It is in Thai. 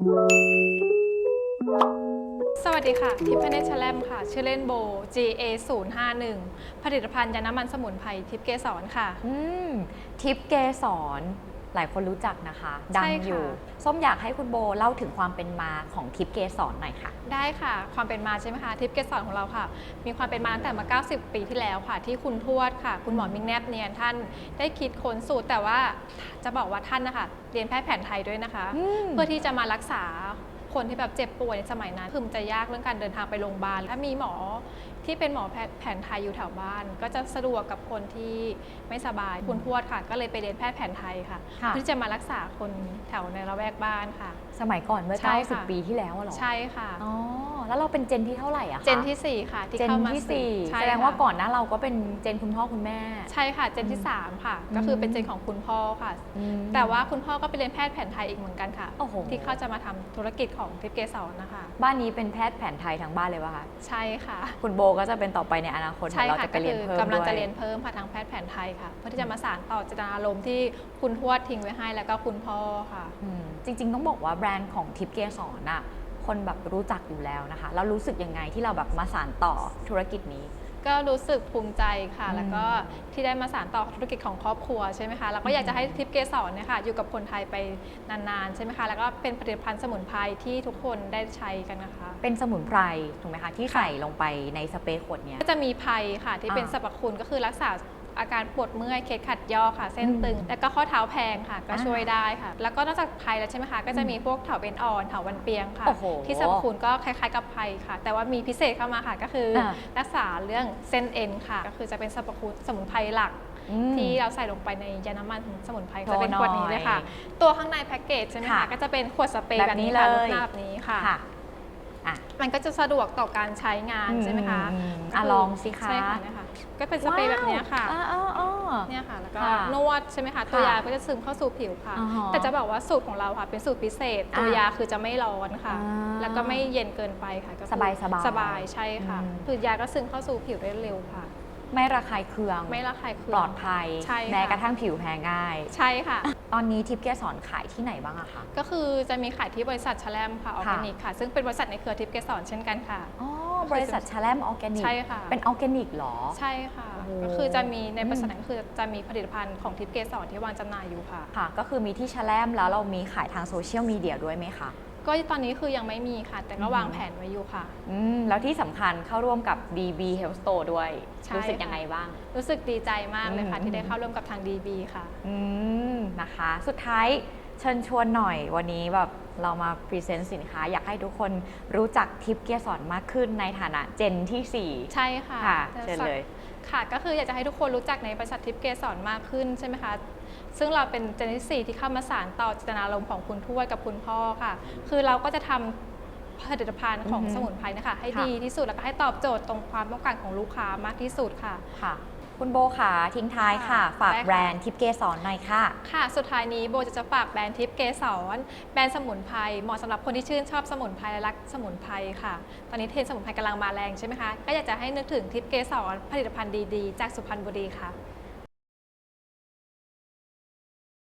สวัสดีค่ะทิพย์พเนชแลมค่ะ ชื่อเล่นโบ GA 0 5 1ผลิตภัณฑ์ยาน้ำมันสมุนไพรทิพย์เกสรค่ะ อืม ทิปเกสร หลายคนรู้จักนะคะ ดัใช่งค่ะ อยู่ ส้มอยากให้คุณโบเล่าถึงความเป็นมาของทิปเกสรหน่อยค่ะ ได้ค่ะ ความเป็นมาใช่ไหมคะทิพย์เกสรของเราค่ะ มีความเป็นมาตั้งแต่มา 90 ปีที่แล้วค่ะ ที่คุณทวดค่ะ คุณหมอมิงแนบเนียนท่านได้คิดค้นสูตรแต่ว่าจะบอกว่าท่านนะคะ เรียนแพทย์แผนไทยด้วยนะคะอืมเพื่อที่จะมารักษา คนที่แบบเจ็บป่วยในสมัยนั้นคือมันจะยากเรื่องการเดินทางไปโรงพยาบาลถ้ามีหมอที่เป็นหมอแพทย์แผนไทยอยู่แถวบ้าน ก็จะสะดวกกับคนที่ไม่สบายคุณทวดค่ะ ก็เลยไปเรียนแพทย์แผนไทยค่ะค่ะเพื่อที่จะมารักษาคนแถวในละแวกบ้านค่ะ สมัยก่อนเมื่อใช่ค่ะ90ปีที่แล้วอะเหรอใช่ค่ะอ๋อ แล้วเราเป็นเจนที่เท่าไหร่อะคะเจนที่ 4 ค่ะที่เจนเข้ามาที่สู่สี่ใช่แสดงว่าค่ะก่อนหน้าเราก็เป็นเจนคุณพ่อคุณแม่ ใช่ค่ะเจนที่ 3 ค่ะ ก็คือเป็นเจนของคุณพ่อค่ะ อืม แต่ว่าคุณพ่อก็ไปเรียนแพทย์แผนไทยอีกเหมือนกันค่ะ โอ้โห ที่เขาจะมาทำธุรกิจของทิพย์เกสรนะคะ บ้านนี้เป็นแพทย์แผนไทยทั้งบ้านเลยป่ะคะใช่ค่ะ คุณโบก็จะเป็นต่อไปในอนาคตใช่เราค่ะจะไปก็เรียนคือเพิ่มกำลังด้วยจะเรียนเพิ่มค่ะทางแพทย์แผนไทยค่ะ เพื่อที่จะมาสานต่อเจตนารมณ์ที่คุณทวดทิ้งไว้ให้แล้วก็คุณพ่อค่ะ อืมจริง ๆ ต้องบอกว่าแบรนด์ของทิปเกสรน่ะ คนแบบรู้จักอยู่แล้วนะคะ แล้วรู้สึกยังไงที่เราแบบมาสานต่อธุรกิจนี้ ก็รู้สึกภูมิใจค่ะอืมแล้วก็ที่ได้มาสานต่อธุรกิจของครอบครัวใช่ไหมคะ แล้วก็อยากจะให้ทิพย์เกสรเนี่ยค่ะอยู่กับคนไทยไปนานๆใช่ไหมคะ แล้วก็เป็นผลิตภัณฑ์สมุนไพรที่ทุกคนได้ใช้กันนะคะ เป็นสมุนไพรถูกไหมคะที่ใส่ลงไปในสเปรย์ขวดเนี้ยก็จะมีไพรค่ะที่เป็นอ่าสรรพคุณก็คือรักษา อาการปวดเมื่อยเคล็ดขัดยอกค่ะ เส้นตึง แล้วก็ข้อเท้าแพงค่ะ ก็อ่าช่วยได้ค่ะ แล้วก็นอกจากไพรแล้วใช่ไหมคะ ก็จะมีพวกเถาเบนอ่อนเถาวันเปียงค่ะ โอ้โหที่สรรพคุณก็คล้ายๆกับไพรค่ะ แต่ว่ามีพิเศษเข้ามาค่ะ ก็คืออา รักษาเรื่องเส้นเอ็นค่ะ ก็คือจะเป็นสรรพคุณสมุนไพรหลัก อืม ที่เราใส่ลงไปในยาน้ำมันสมุนไพรโชว์จะเป็นขวดนี้เลยค่ะหน่อยตัวข้างในแพ็กเกจใช่ไหมค่ะคะก็จะเป็นขวดสเปรย์แบแบบบนี้นี้ค่ะเลยรูปหน้าแบบนี้ค่ะ ค่ะ อะมันก็จะสะดวกต่อการใช้งานใช่ไหมคะอืมอะลองสิคะ ใช่ค่ะเนี่ยค่ะก็เป็นสเปรย์แบบเนี้ยค่ะว้าวอ่าอ่าอ่าเนี่ยค่ะ แล้วก็ค่ะนวดใช่ไหมคะ ตัวยาก็จะซึมเข้าสู่ผิวค่ะ อ่าฮะแต่จะบอกว่าสูตรของเราค่ะ เป็นสูตรพิเศษ ตัวยาคือจะไม่ร้อนค่ะ อ่าแล้วก็ไม่เย็นเกินไปค่ะก็คือสบายสบายสบายใช่ค่ะ อืม คือยาก็ซึมเข้าสู่ผิวได้เร็วค่ะ ไม่ระคายเคือง ไม่ระคายเคือง ปลอดภัย ใช่ค่ะ แม้กระทั่งผิวแพ้ง่าย ใช่ค่ะ ตอนนี้ทิปเกสรขายที่ไหนบ้างอะคะ ก็คือจะมีขายที่บริษัทชแลมค่ะออร์แกนิกค่ะ ซึ่งเป็นบริษัทในเครือทิพย์เกสรเช่นกันค่ะ อ๋อ บริษัทชาแลมออร์แกนิก ใช่ค่ะ เป็นออร์แกนิกเหรอ ใช่ค่ะ โอ้โห ก็คือจะมีในบริษัทนั้นก็คือจะมีผลิตภัณฑ์ของทิพย์เกสรที่วางจำหน่ายอยู่ค่ะ ค่ะ ก็คือมีที่ชาแลมแล้วเรามีขายทางโซเชียลมีเดียด้วยไหมคะ ก็ตอนนี้คือยังไม่มีค่ะ แต่ก็อืมวางแผนไว้อยู่ค่ะ อืมแล้วที่สำคัญเข้าร่วมกับ DB Health Store ด้วย ใช่รู้สึกค่ะ ยังไงบ้าง รู้สึกดีใจมากเลยค่ะ อืม ที่ได้เข้าร่วมกับทาง DB ค่ะ อืมนะคะ สุดท้ายเชิญชวนหน่อยวันนี้แบบเรามาพรีเซนต์สินค้า อยากให้ทุกคนรู้จักทิปเกสรมากขึ้นในฐานะเจนที่4ใช่ค่ะค่ะ แต่เชิญเลย ค่ะ ก็คืออยากจะให้ทุกคนรู้จักในบริษัททิพย์เกสรมากขึ้นใช่ไหมคะ ซึ่งเราเป็นเจนที่สี่ที่เข้ามาสานต่อเจตนารมณ์ของคุณทวดกับคุณพ่อค่ะ คือเราก็จะทำผลิตภัณฑ์ของอือฮึสมุนไพรนะคะ ให้ค่ะ ดีที่สุดแล้วก็ให้ตอบโจทย์ตรงความต้องการของลูกค้ามากที่สุดค่ะ ค่ะ คุณโบค่ะทิ้งท้ายค่ะค่ะฝากได้ค่ะ แบรนด์ทิปเกสรหน่อยค่ะ ค่ะ สุดท้ายนี้โบจะจะฝากแบรนด์ทิปเกสรแบรนด์สมุนไพรเหมาะสำหรับคนที่ชื่นชอบสมุนไพรและรักสมุนไพรค่ะ ตอนนี้เทรนด์สมุนไพรกำลังมาแรงใช่ไหมคะ ก็อยากจะให้นึกถึงทิปเกสรผลิตภัณฑ์ดีๆ จากสุพรรณบุรีค่ะ